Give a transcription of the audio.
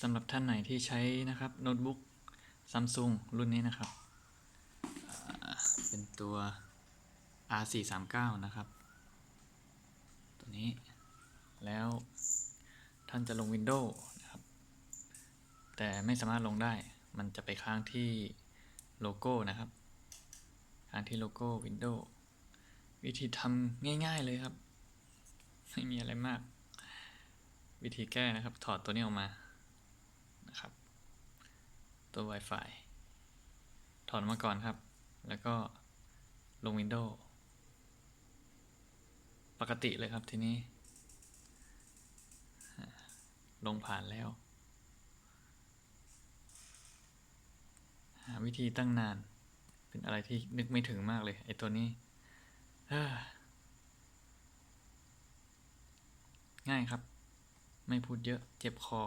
สำหรับท่านไหนที่ใช้นะครับโน้ตบุ๊กซัมซุงรุ่นนี้นะครับ เป็นตัว R439 นะครับ ตัวนี้ แล้วท่านจะลง Windows นะครับ แต่ไม่สามารถลงได้ มันจะไปค้างที่โลโก้นะครับ ค้างที่โลโก้ Windows วิธีทำง่าย ๆเลยครับ ไม่มีอะไรมาก วิธีแก้นะครับ ถอดตัวนี้ออกมา ตัว Wi-Fi ถอดมาก่อนครับ แล้วก็ลง Windows ปกติเลยครับทีนี้ ลงผ่านแล้ว หาวิธีตั้งนาน เป็นอะไรที่นึกไม่ถึงมากเลย ไอ้ตัวนี้ ง่ายครับ ไม่พูดเยอะ เจ็บคอ